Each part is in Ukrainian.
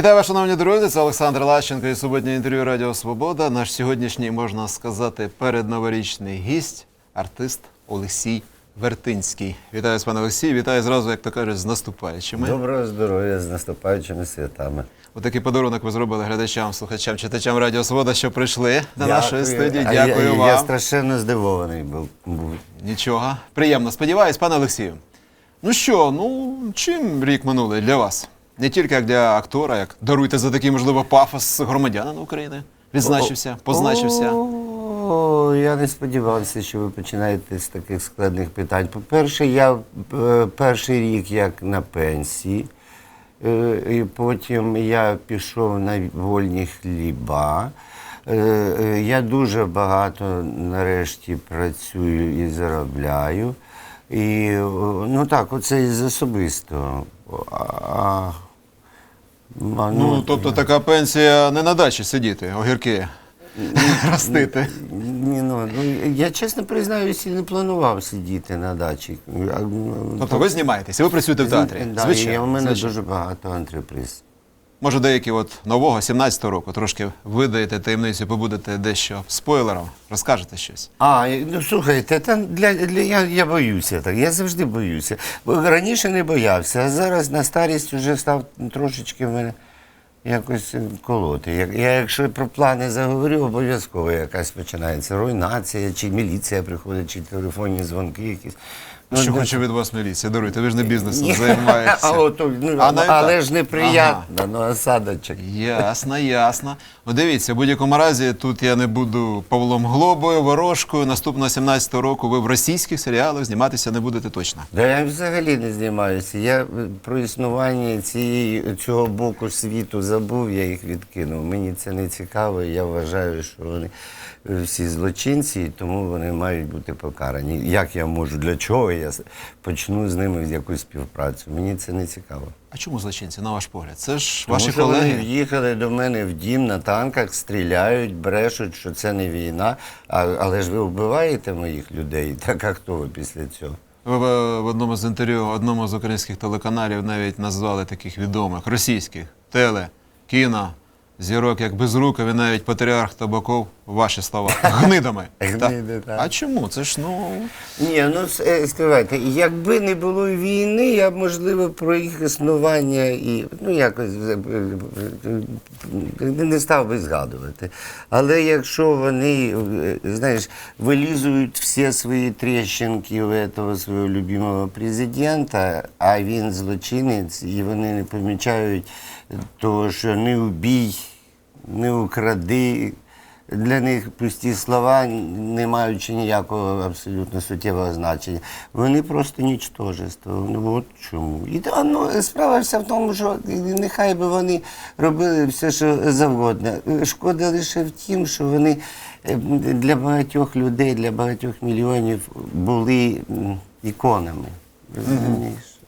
Вітаю вас, шановні друзі. Це Олександр Лащенко і суботнє інтерв'ю Радіо Свобода. Наш сьогоднішній, можна сказати, передноворічний гість, артист Олексій Вертинський. Вітаю вас, пане Олексій. Вітаю зразу, як то кажуть, з наступаючими. Доброго здоров'я з наступаючими святами. Отакий подарунок ви зробили глядачам, слухачам, читачам Радіо Свобода, що прийшли до нашої студії. А Дякую я, вам. Я страшенно здивований був. був. Нічого. Приємно. Сподіваюсь, пане Олексію. Ну що, ну чим рік минулий для вас? Не тільки як для актора, як даруйте за такий, можливо, пафос громадянина України. Відзначився, позначився. О, я не сподівався, що ви починаєте з таких складних питань. По-перше, я е, перший рік як на пенсії, е, і потім я пішов на вольні хліба. Е, Я дуже багато нарешті працюю і заробляю. І ну так, оце із особистого. А, а, а, Ну, тобто така пенсія не на дачі сидіти, огірки ростити. Ні, ну, ну, я чесно признаюся, не планував сидіти на дачі. А, ну, Тобто ви знімаєтеся, ви працюєте в театрі. Да, Звичайно. у мене звичайно. дуже багато антреприз. Може, деякі от нового 17-го року трошки видаєте таємницю, побудете дещо спойлером, розкажете щось. А, ну слухайте, та для, для я, я боюся так. Я завжди боюся. Бо раніше не боявся, а зараз на старість вже став трошечки в мене якось е, колоти. Я, я якщо про плани заговорю, обов'язково якась починається руйнація, чи міліція приходить, чи телефонні дзвонки якісь. Що хоче від вас міліція? Даруйте, ви ж не бізнесом займаєтеся. Ну, А навіть але так. ж неприємно, ну осадочок. Ясно, ясно. Ну, дивіться, в будь-якому разі тут я не буду Павлом Глобою, Ворожкою. Наступного 17-го року ви в російських серіалах зніматися не будете точно. Да я взагалі не знімаюся. Я е, про існування цієї, цього боку світу забув, я їх відкинув. Мені це не цікаво. Я вважаю, що вони е, всі злочинці, і тому вони мають бути покарані. Як я можу, для чого я почну з ними якусь співпрацю? Мені це не цікаво. А чому злочинці, на ваш погляд? Це ж Тому ваші що Вони колеги. в'їхали до мене в дім на танках, стріляють, брешуть, що це не війна. А, але ж ви вбиваєте моїх людей. Так а хто ви після цього? Ви в одному з інтерв'ю одному з українських телеканалів навіть назвали таких відомих російських теле, кіно, зірок як безрукові, навіть патріарх Табаков, ваші слова, гнидами. Гниди, так. А чому? Це ж ну. Ні, ну е, якби не було війни, я б, можливо, про їх існування і ну якось е, е, не став би згадувати. Але якщо вони, знаєш, вилізують всі свої тріщинки у этого свого любимого президента, а він злочинець, і вони не помічають того, що не убій, не укради. Для них пусті слова, не маючи ніякого абсолютно суттєвого значення. Вони просто нічтожество. Ну от чому. І ну, справа вся в тому, що нехай би вони робили все, що завгодно. Шкода лише в тім, що вони е, для багатьох людей, для багатьох мільйонів були іконами. Розумієш?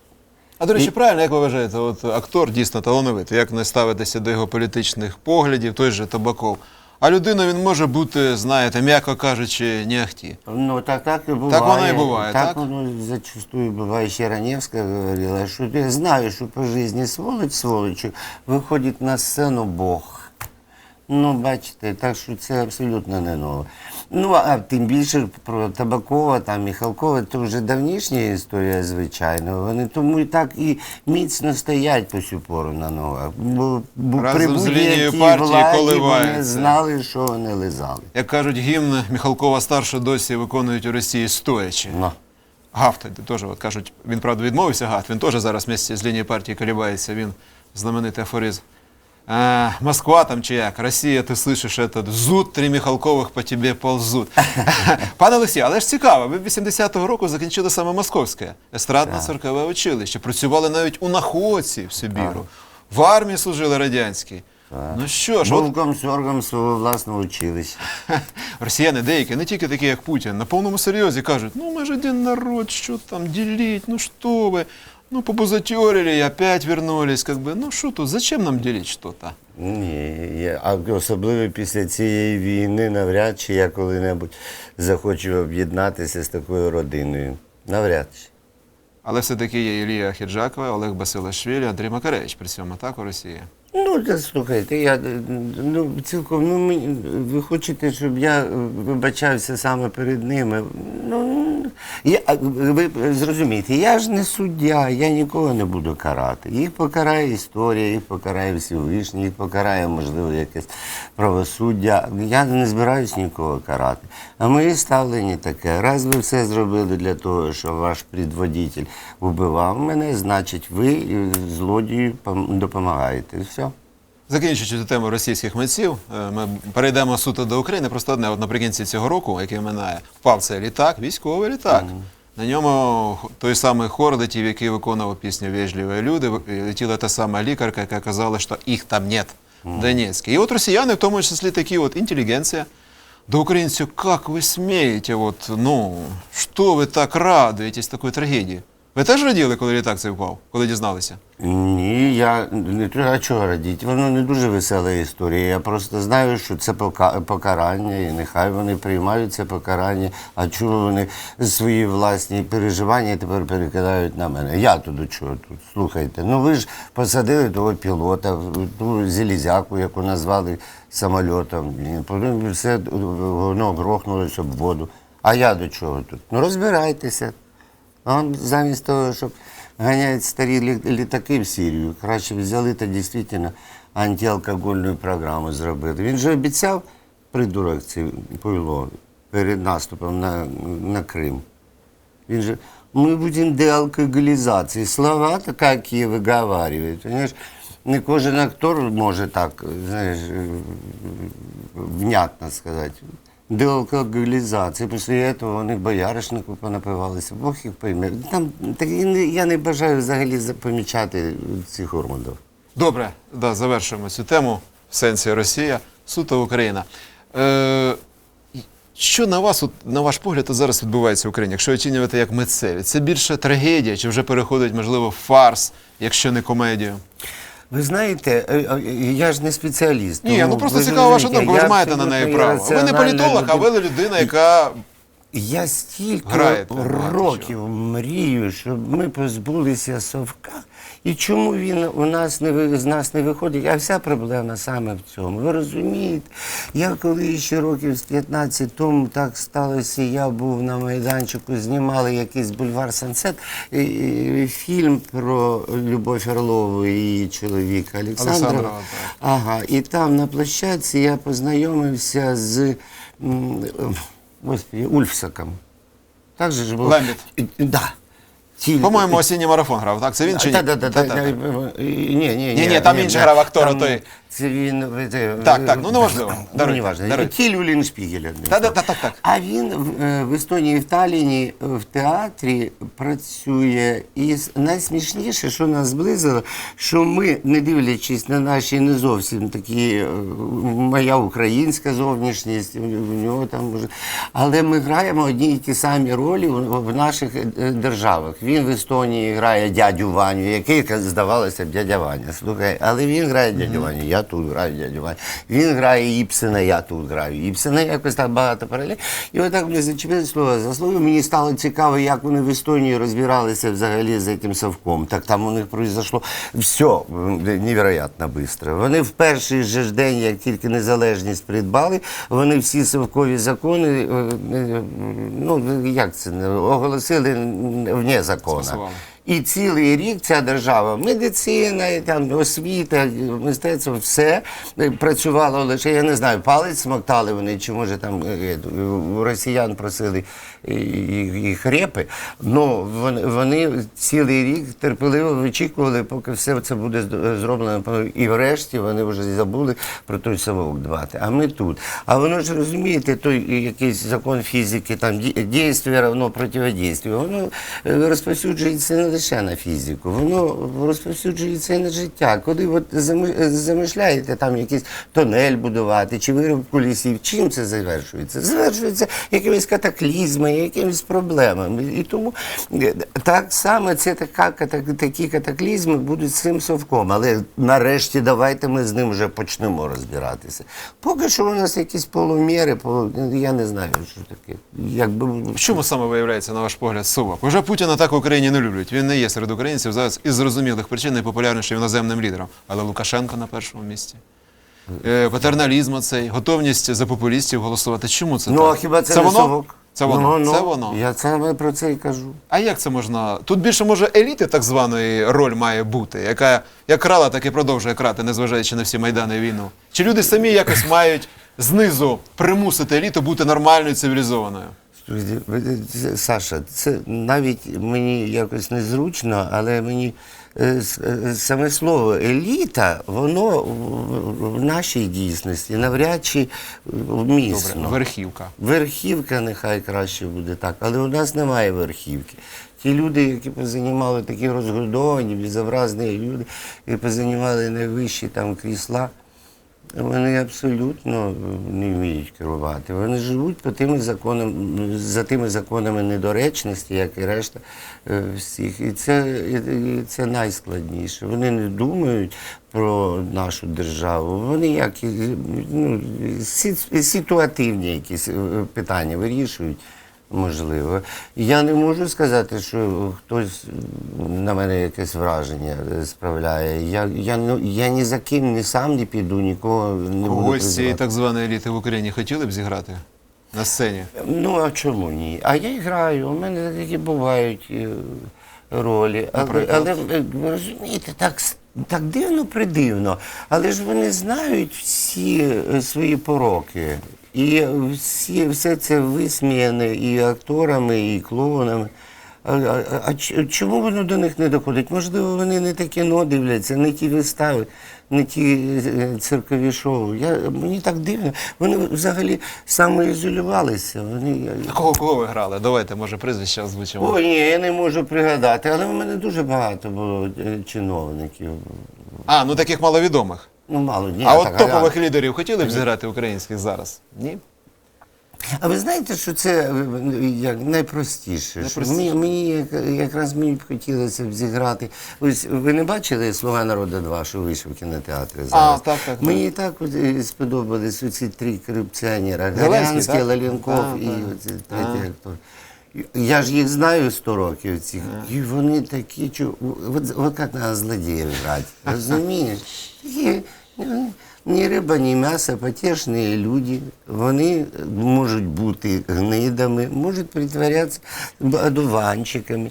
А до речі, правильно, як ви вважаєте, от актор дійсно талановитий, як не ставитися до його політичних поглядів, той же Табаков. А людина він може бути, знаєте, м'яко кажучи, не ахті. Ну, так, так і буває. воно і буває, так? воно зачастую буває. Ще Раневська говорила, що я знаю, що по житті сволоч сволочу, виходить на сцену Бог. Ну, бачите, так що це абсолютно не нове. Ну, а тим більше про Табакова, там, Міхалкова, це вже давнішня історія, звичайно. Вони тому і так і міцно стоять по сю пору на ногах. Бо, бо Разом з лінією будь-якій партії владі вони знали, що вони лизали. Як кажуть, гімн Міхалкова старша досі виконують у Росії стоячи. Ну. Гафт теж от кажуть, він правда відмовився Гафт, він теж зараз вместе з лінії партії колібається, він знаменитий афоризм. А, Москва там чи як, Росія, ти слышиш этот зуд, три Міхалкових по тебе ползут. Пане Олексій, але ж цікаво, ви 80-го року закінчили саме Московське естрадно-циркове училище, працювали навіть у Находці в Сибіру, в армії служили радянській. Ну що ж, Був комсоргом свого власного училища. Росіяни деякі, не тільки такі, як Путін, на повному серйозі кажуть, ну ми ж один народ, що там ділить, ну що ви, ну побузатерили опять вернулись, как бы, ну що тут, зачем нам делить что-то? Ні, я- а особливо після цієї війни навряд чи я коли-небудь захочу об'єднатися з такою родиною. Навряд чи. Але все-таки є Ілія Хіджакова, Олег Басилашвілі, Андрій Макаревич при цьому, так, у Росії. Ну, та слухайте, я е, ну, цілком, ну, мені- ви хочете, щоб я е, вибачався саме перед ними. Ну, а, ви зрозумієте, я ж не суддя, я нікого не буду карати. Їх покарає історія, їх покарає Всевишній, їх покарає, можливо, якесь правосуддя. Я не збираюсь нікого карати. А моє ставлення таке: раз ви все зробили для того, що ваш предводитель вбивав мене, значить ви е, злодію допомагаєте. Все. Закінчуючи цю тему російських митців, е, ми перейдемо суто до України. Просто одне, от наприкінці цього року, який минає, впав цей літак, військовий літак. На ньому той самий Хордатів, який виконував пісню «Вежливі люди, летіла та сама лікарка, яка казала, що їх там нет в Донецьке. І от росіяни, в тому числі такі от інтелігенція, до українців, как вы смеете, вот, ну, що ви так радуєтесь такої трагедії? Ви теж раділи, коли літак цей впав, коли дізналися? Ні, я не треба чого радіти. Воно не дуже весела історія. Я просто знаю, що це покарання, і нехай вони приймають це покарання. А чого вони свої власні переживання тепер перекидають на мене? Я тут чого тут? Слухайте. Ну ви ж посадили того пілота, ту зелізяку, яку назвали самольотом. Потім все воно грохнулося об воду. А я до чого тут? Ну розбирайтеся. А он замість того, щоб ганяти старі літаки в Сирію, краще взяли та дійсно антиалкогольну програму зробили. Він же обіцяв, придурок цей Павло, перед наступом на, на Крим. Він же, ми будемо деалкоголізації. Слова, так, які виговарюють. Понимаєш? Не кожен актор може так, знаєш, внятно сказати. Деалкоголізація. Після цього вони бояришнику понапивалися. Бог їх пойме. Там, так, і не- я не бажаю взагалі за- помічати цих урмандів. Добре, да, завершуємо цю тему в сенсі Росія, суто Україна. Е, що на вас, от, на ваш погляд, от зараз відбувається в Україні, якщо оцінювати як митцеві? Це більше трагедія, чи вже переходить, можливо, в фарс, якщо не комедію? Ви знаєте, е, е, я ж не спеціаліст. Ні, тому ну просто цікава ваша думка, ви ж маєте на неї право. Ви не політолог, а ви людина, яка Я стільки Граєте багато років мрію, щоб ми позбулися совка. І чому він у нас не з нас не виходить? А вся проблема саме в цьому. Ви розумієте? Я коли ще років з 15 тому так сталося, я був на майданчику, знімали якийсь бульвар Сансет, фільм про Любов Орлову і її чоловіка. Олександрова. Ага, і там на площадці я познайомився з Господи, Ульфсаком. Так же ж було. Лембіт. Да. Тіль- по-моєму, осінній марафон грав. Так, це він чи ні? Так, так, так. Та-та-та. Ні, ні, ні. Ні-ні, там інший грав актора, той. Це він. Так, так, ну, неважливо. Ну, Даруйте, неважливо. даруйте. Тіль Уліншпігеля. одним Та-та, словом. так, так. А він в, е, в Естонії, в Талліні е, в театрі працює. І найсмішніше, що нас зблизило, що ми, не дивлячись на наші не зовсім такі, е, моя українська зовнішність, у нього там може. Але ми граємо одні й ті самі ролі в, в наших е, державах. Він в Естонії грає дядю Ваню, який здавалося б дядя Ваня. Слухай, але він грає дядю Ваню, я тут граю дядю Ваню. Він грає Іпсена, я тут граю. Іпсена якось так багато паралель. І отак мені зачепили слово за слово. Мені стало цікаво, як вони в Естонії розбиралися взагалі з цим совком. Так там у них произошло все невероятно швидко. Вони в перший же ж день, як тільки незалежність придбали, вони всі совкові закони, е, е, ну як це оголосили вне закону. І цілий рік ця держава, медицина, і там освіта, мистецтво, все е, працювало лише, я не знаю, палець смоктали вони, чи може там е, е, росіян просили і хрепи. Ну вони, вони цілий рік терпеливо вичікували, поки все це буде зроблено. І врешті вони вже забули про той совок дбати. А ми тут. А воно ж розумієте, той якийсь закон фізики, там ді- дійство равно противодійствію, воно розповсюджується лише на фізику, воно розповсюджується і на життя. Коли от замишляєте там якийсь тонель будувати чи виробку лісів, чим це завершується? Завершується якимись катаклізмами, якимись проблемами. І тому е, так само це така, такі катаклізми будуть з цим совком. Але нарешті давайте ми з ним вже почнемо розбиратися. Поки що у нас якісь полуміри, полу- я не знаю, що таке. Якби В чому саме виявляється, на ваш погляд, сувок? Уже Путіна так в Україні не люблять. Він він не є серед українців зараз із зрозумілих причин найпопулярнішим іноземним лідером. Але Лукашенко на першому місці. Е, патерналізм оцей, готовність за популістів голосувати. Чому це Ну, так? а хіба це, це не воно? совок? Це воно. Ну, ну, це воно. Я саме про це і кажу. А як це можна? Тут більше може еліти так званої роль має бути, яка як крала, так і продовжує крати, незважаючи на всі майдани і війну. Чи люди самі якось мають знизу примусити еліту бути нормальною цивілізованою? Саша, це навіть мені якось незручно, але мені е, е, саме слово еліта, воно в, в нашій дійсності навряд чи вмісно. Добре, верхівка. Верхівка нехай краще буде так, але у нас немає верхівки. Ті люди, які позанімали такі розгодовані, безобразні люди, які позанімали найвищі там крісла, вони абсолютно не вміють керувати. Вони живуть по тими законам, за тими законами недоречності, як і решта е, всіх. І це, і це найскладніше. Вони не думають про нашу державу. Вони як ну, ситуативні якісь е, питання вирішують. Можливо. Я не можу сказати, що хтось на мене якесь враження справляє. Я, я, ну, я ні за ким ні сам не піду, нікого не буду Когось з цієї призивати. так званої еліти в Україні хотіли б зіграти на сцені? Ну, а чому ні? А я і граю, у мене такі бувають е, ролі. Але, Наприклад? але е, ви розумієте, так, с- так дивно придивно. Але ж вони знають всі е, свої пороки. І всі, все це висміяне і акторами, і клоунами. А, а, а чому воно до них не доходить? Можливо, вони не те кіно дивляться, не ті вистави, не ті е, циркові шоу. Я, мені так дивно. Вони взагалі самоізолювалися. Вони, А кого кого ви грали? Давайте, може, прізвище озвучимо. О, ні, я не можу пригадати, але в мене дуже багато було е, чиновників. А, ну таких маловідомих. Ну, мало ні. А от топових лідерів хотіли б зіграти українських зараз? Ні? А ви знаєте, що це е, як найпростіше? Найпростіше. Мені, мені якраз мені б хотілося б зіграти. Ось ви не бачили Слуга народу 2, що вийшов в кінотеатрі зараз? так, так, так. Мені так от, е, сподобались оці три корупціонера. Гарянський, так? Лаленков і так. оцей третій актор. Я ж їх знаю 100 років цих, і вони такі, чу... от, от як на злодіїв грати, розумієш? Ну, ні риба, ні м'ясо, потішні люди. Вони можуть бути гнидами, можуть притворятися одуванчиками.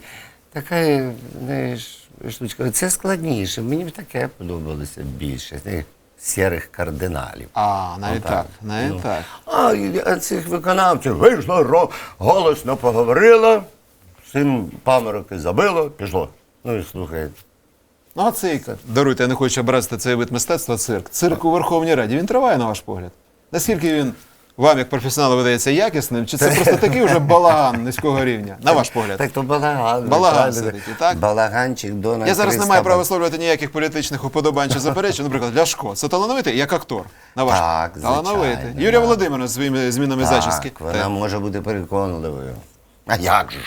Така, знаєш, штучка. Це складніше. Мені б таке подобалося більше. Сірих кардиналів. А, навіть так, навіть Ну. так. А цих виконавців вийшло, ро- голосно поговорила, всім памороки забило, пішло. Ну і слухайте. Ну, а цей, даруйте, я не хочу образити цей вид мистецтва цирк. Цирк у Верховній Раді. Він триває, на ваш погляд. Наскільки він вам, як професіоналу, видається якісним, чи це просто такий вже балаган низького рівня? На ваш погляд. Так то балаган. Балаган все-таки, так? Балаганчик до Я зараз не маю права висловлювати ніяких політичних уподобань чи заперечень. Наприклад, Ляшко. Це талановитий як актор. На ваш Так, талановитий. да. Володимирівна з своїми змінами зачіски. Так, вона може бути переконливою. А як же?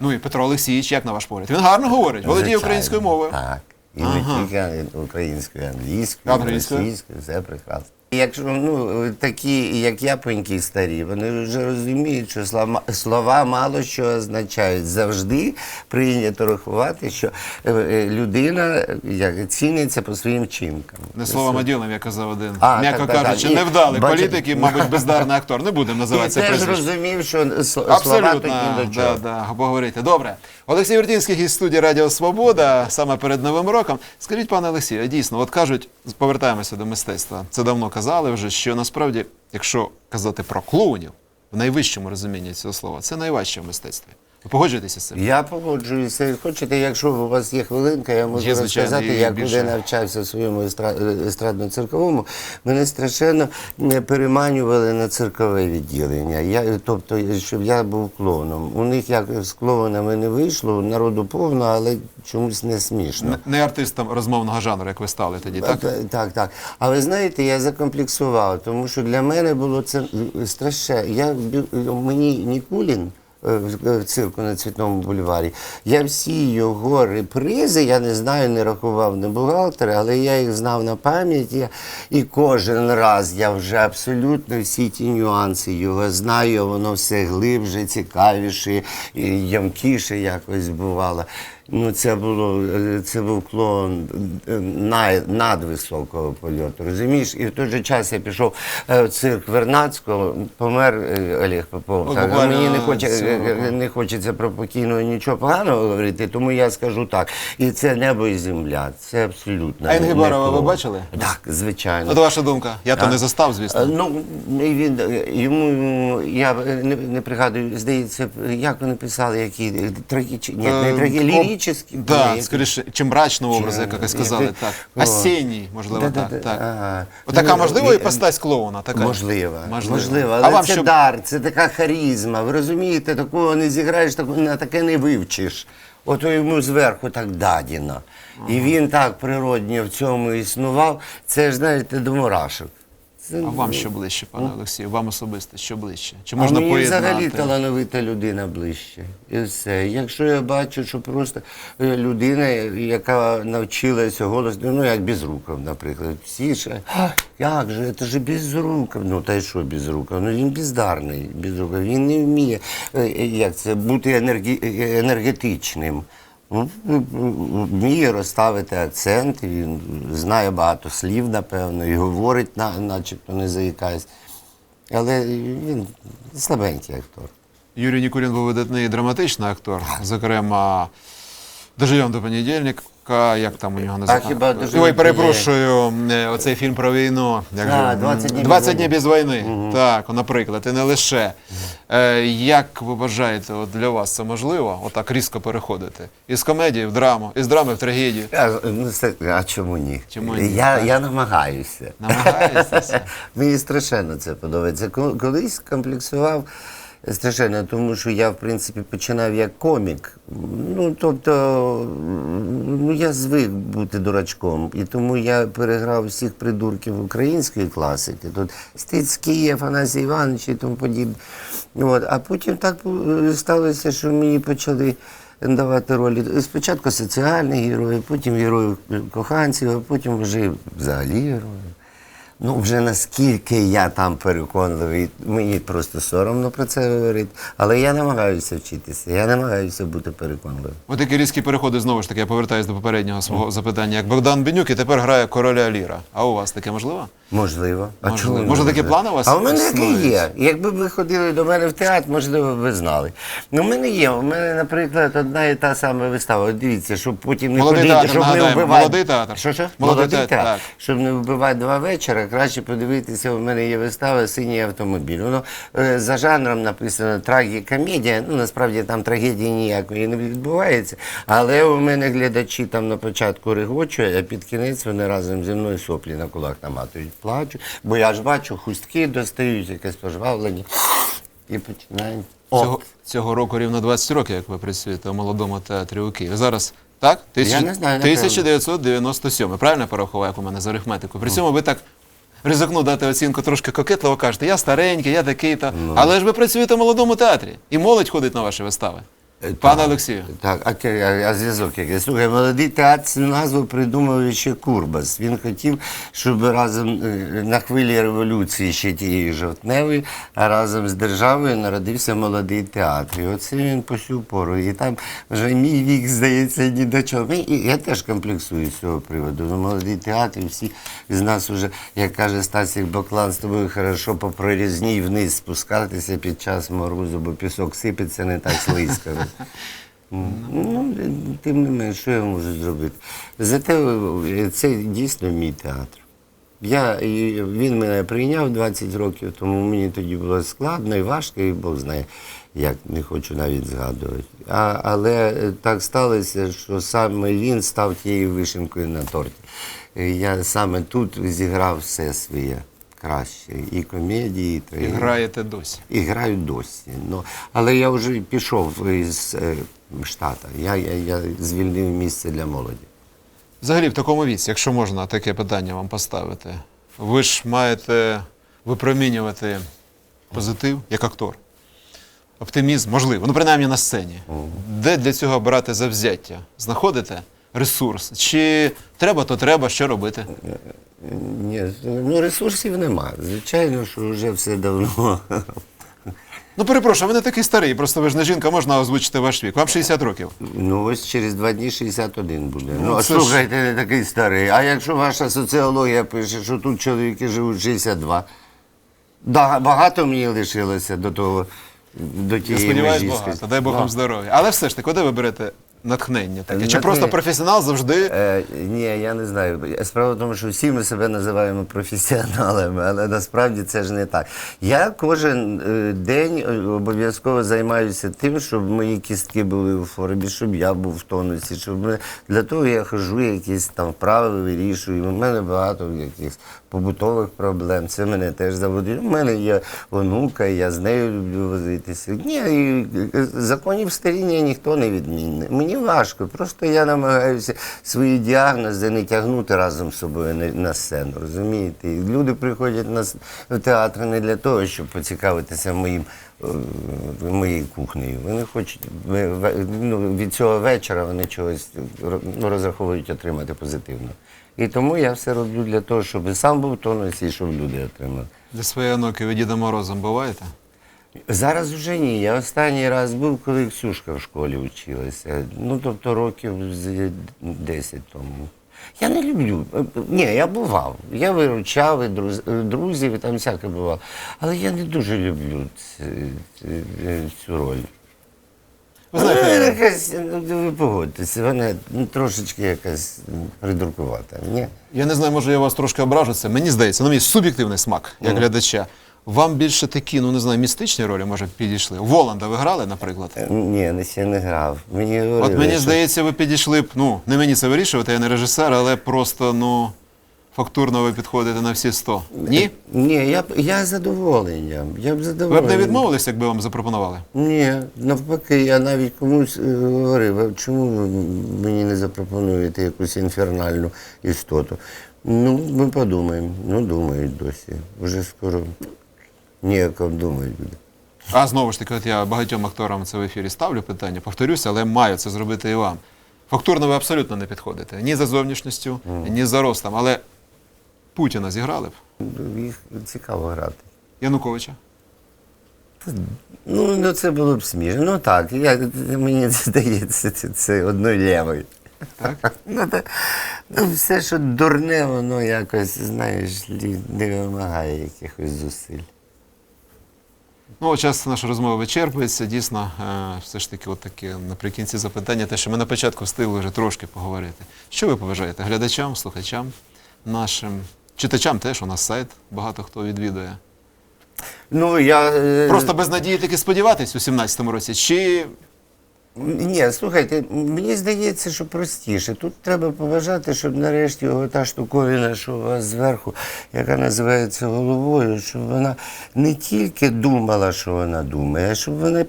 Ну і Петро Олексійович, як на ваш погляд? Він гарно говорить, володіє Звичайно, українською мовою. Так. І Ага. не тільки українською, англійською, Англійською. російською, все прекрасно. Якщо ну, такі, як японьки старі, вони вже розуміють, що слова, слова мало що означають. Завжди прийнято рахувати, що е, е, людина як, ціниться по своїм вчинкам. Не словом, а ділом, як казав один. А, М'яко так, так, так. кажучи, І невдалий бачите- політик і, мабуть, бездарний актор. Не будемо називати це теж розумів, що слова Абсолютно, ні до чого. да, да, поговорити. Добре. Олексій Вертінський із студії Радіо Свобода саме перед Новим роком. Скажіть, пане Олексію, дійсно, от кажуть, повертаємося до мистецтва. Це давно казали вже, що насправді, якщо казати про клоунів, в найвищому розумінні цього слова, це найважче в мистецтві. Ви погоджуєтеся з цим? Я погоджуюся. Хочете, якщо у вас є хвилинка, я можу Є, звичайно, розказати, і як більше. коли навчався в своєму естра- естрадно-цирковому, мене страшенно е, переманювали на циркове відділення. Я, тобто, щоб я був клоуном. У них як з клоунами не вийшло, народу повно, але чомусь не смішно. Не- артистом розмовного жанру, як ви стали тоді, так? Так, так, так. А ви знаєте, я закомплексував, тому що для мене було це страшне. Я, бі- мені Нікулін е, цирку на Цвітному бульварі, я всі його репризи, я не знаю, не рахував не бухгалтер, але я їх знав на пам'яті. І кожен раз я вже абсолютно всі ті нюанси його знаю, воно все глибше, цікавіше, і ямкіше якось бувало. Ну, це було це був клон е, най- надвисокого польоту. Розумієш? І в той же час я пішов е, в цирк Вернадського, помер е, Олег Попов. Так, а мені не, хоче, цього не хочеться про покійного нічого поганого говорити, тому я скажу так. І це небо і земля. Це абсолютно. А не ви бачили? Так, звичайно. От ваша думка. Я то не застав, звісно. Ну, він, йому, я не, не пригадую, здається, як вони писали, які трагічні, ні, не трагічні, ліричні. Да, скоріше, чи мрачного образу, як ви сказали, як- так. Осінній, можливо, так. так. Отака, Ну, можливо, і- і постать клоуна. Така. Можливо, Можливо. можливо. А Але вам це дар, це така харізма. Ви розумієте, такого не зіграєш, на таке не вивчиш. Ото йому зверху так дадіно. І він так природньо в цьому існував. Це ж, знаєте, до мурашок. Це, А вам що ближче, пане Олексію? Вам особисто що ближче? Чи А можна мені поєднати? взагалі талановита людина ближче. І все. Якщо я бачу, що просто е, людина, яка навчилася голосу, ну як Безруков, наприклад, всі «А, як же, це ж Безруков. Ну та й що Безруков? Ну він бездарний, Безруков. Він не вміє е, як це, бути енергі... е, енергетичним. Вміє розставити акцент, він знає багато слів, напевно, і говорить, на- начебто не заїкаясь. Але він слабенький актор. Юрій Нікулін був видатний драматичний актор, зокрема, доживемо до понедільника. Як там у нього називається? хіба «Доживемо Ой, перепрошую, е, оцей фільм про війну. Як А, 20 днів без 20 війни». днів без війни. Так, наприклад, і не лише. Е, як ви вважаєте, от для вас це можливо, отак різко переходити? Із комедії в драму, із драми в трагедію? А, ну, це- а чому ні? Чому ні? Я, я намагаюся. Намагаєтеся? Мені страшенно це подобається. Колись комплексував страшенно, тому що я, в принципі, починав як комік. Ну, тобто, ну, я звик бути дурачком. І тому я переграв всіх придурків української класики. Тут Стецький, Афанасій Іванович і тому подібне. От. А потім так е, сталося, що мені почали давати ролі. Спочатку соціальних героїв, потім героїв коханців, а потім вже взагалі героїв. Ну, вже наскільки я там переконливий, мені просто соромно про це говорити. Але я намагаюся вчитися, я намагаюся бути переконливим. От такі різкі переходи, знову ж таки, я повертаюся до попереднього свого запитання. Як Богдан Бенюк і тепер грає короля Ліра. А у вас таке можливо? Можливо. А Можливо. чому Може, такі плани у вас А у мене таке є. Якби ви ходили до мене в театр, можливо, ви знали. Ну, у мене є. У мене, наприклад, одна і та сама вистава. От Дивіться, щоб потім не Молодий ходити, театр, щоб не нагадаємо, вбивати. молодий театр. Що, що? Молодий театр, так. Щоб не вбивати два вечора, краще подивитися, у мене є вистава Синій автомобіль. Воно е, за жанром написано трагікомедія. Ну, насправді там трагедії ніякої не відбувається. Але у мене глядачі там на початку регочуть, а під кінець вони разом зі мною соплі на кулак наматують, плачуть. Бо я ж бачу, хустки достають, якесь пожвавлення. І починають. Цього, цього року рівно 20 років, як ви працюєте у молодому театрі у Києві. Зараз так? Я не знаю, напевно. 1997. Правильно порахував, як у мене за арифметику. При цьому ви так ризикну дати оцінку трошки кокетливо кажете, я старенький, я такий-то. Ну. Але ж ви працюєте у молодому театрі. І молодь ходить на ваші вистави. Пане. Олексію. Так, а, а, зв'язок який? Слухай, молодий театр цю назву придумав ще Курбас. Він хотів, щоб разом е, на хвилі революції ще тієї жовтневої, а разом з державою народився молодий театр. І оце він по сю пору. І там вже мій вік, здається, ні до чого. Ми- і Я теж комплексую з цього приводу. Ну, молодий театр, і всі з нас уже, як каже Стасік Боклан, з тобою хорошо по прорізній вниз спускатися під час морозу, бо пісок сипеться не так слизько. Ну, тим не менш, що я можу зробити? Зате е, це дійсно мій театр. Я, він мене прийняв 20 років, тому мені тоді було складно і важко, і Бог знає, як не хочу навіть згадувати. А, але так сталося, що саме він став тією вишенкою на торті. Е, Я саме тут зіграв все своє краще. І комедії, і І трагедії. граєте досі. І граю досі. Ну, але я вже пішов із е, штата. Я, я, я звільнив місце для молоді. Взагалі, в такому віці, якщо можна таке питання вам поставити, ви ж маєте випромінювати позитив як актор. Оптимізм, можливо, ну принаймні на сцені. Де для цього брати завзяття? Знаходите ресурс? Чи треба, то треба, що робити? Ні, ну ресурсів нема. Звичайно, що вже все давно Ну, перепрошую, ви не такий старий, просто ви ж не жінка, можна озвучити ваш вік. Вам 60 років. Ну, ось через два дні 61 буде. Ну, а це ж- слухайте, не такий старий. А якщо ваша соціологія пише, що тут чоловіки живуть 62, да, багато мені лишилося до того, до Я тієї сподіваюся, межі, багато. скажімо. Дай Бог вам здоров'я. Але все ж таки, куди ви берете натхнення таке? Чи Натхнення. просто професіонал завжди. Е, ні, я не знаю. Справа в тому, що всі ми себе називаємо професіоналами, але насправді це ж не так. Я кожен е, день е, обов'язково займаюся тим, щоб мої кістки були у формі, щоб я був в тонусі, щоб ми... для того я хожу, якісь там вправи вирішую. У мене багато якихось побутових проблем. Це мене теж заводить. У мене є онука, я з нею люблю возитися. Ні, і е, законів старіння ніхто не відмінний. Мені важко. Просто я намагаюся свої діагнози не тягнути разом з собою на, сцену. Розумієте? І люди приходять на театр не для того, щоб поцікавитися моїм. е, Моєю кухнею. Вони хочуть ну, від цього вечора вони чогось ну, розраховують отримати позитивно. І тому я все роблю для того, щоб сам був в тонусі, і щоб люди отримали. Для своєї онуки ви Дідом Морозом буваєте? Зараз вже ні. Я останній раз був, коли Ксюшка в школі вчилася. Ну, тобто років з 10 тому. Я не люблю. Ні, я бував. Я виручав і друз- друзів, і там всяке бувало. Але я не дуже люблю ц- цю роль. Ви Вона якась, ну, ви погодьтеся, вона трошечки якась придуркувата. Ні? я не знаю, може я вас трошки ображу це. Мені здається, ну мій суб'єктивний смак, як глядача. Вам більше такі, ну не знаю, містичні ролі, може, підійшли. Воланда ви грали, наприклад? Е, Ні, не ще не грав. Мені говорили, От мені що- здається, ви підійшли б, ну, не мені це вирішувати, я не режисер, але просто, ну, фактурно ви підходите на всі 100. Ні? Ні, я б я з задоволенням. Я б Ви б не відмовились, якби вам запропонували? Ні, навпаки, я навіть комусь е, говорив, а чому ви мені не запропонуєте якусь інфернальну істоту? Ну, ми подумаємо. Ну, думають досі. Вже скоро ніяко думають буде. А знову ж таки, от я багатьом акторам це в ефірі ставлю питання, повторюся, але маю це зробити і вам. Фактурно ви абсолютно не підходите. Ні за зовнішністю, ні за ростом. Але Путіна зіграли б. Їх цікаво грати. Януковича. Ну, ну це було б смішно. Ну так, я, мені здається, це, це одною лєвою. Так? Ну, та, ну, все, що дурне, воно якось, знаєш, лі- не вимагає якихось зусиль. Ну, час наша розмова вичерпується. Дійсно, е, все ж таки, от таке наприкінці запитання, те, що ми на початку встигли вже трошки поговорити. Що ви побажаєте глядачам, слухачам нашим, читачам теж у нас сайт, багато хто відвідує. Ну, я, е, Просто без надії таки сподіватись у 17-му році, чи Ні, слухайте, мені здається, що простіше. Тут треба поважати, щоб нарешті його та штуковина, що у вас зверху, яка називається головою, щоб вона не тільки думала, що вона думає, а щоб вона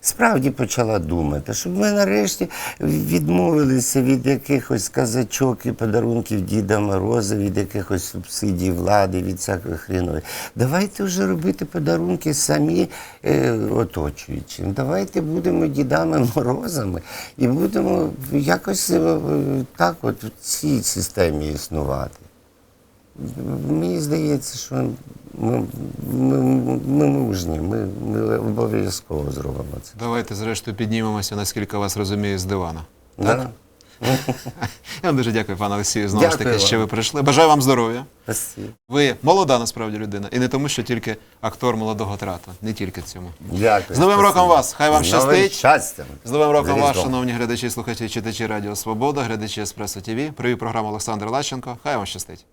справді почала думати, щоб ми нарешті відмовилися від якихось казачок і подарунків Діда Мороза, від якихось субсидій влади, від всякої хрінової. Давайте вже робити подарунки самі е, оточуючим. Давайте будемо дідами Морозами і будемо якось е, так от в цій системі існувати. Мені здається, що ми, ми, ми мужні, ми, ми обов'язково зробимо це. давайте зрештою піднімемося, наскільки вас розумію, з дивана. Да? Я вам дуже дякую, пане Олексію, знову ж таки, вам. що ви прийшли. Бажаю вам здоров'я. Ви молода насправді людина, і не тому, що тільки актор молодого театру, не тільки цьому. Дякую. З Новим спасибо. роком вас! Хай вам З новим щастить. щастям. З Новим роком З вас, шановні глядачі, слухачі, читачі Радіо Свобода, глядачі Еспресо ТВ. Привів програму Олександр Лащенко. Хай вам щастить.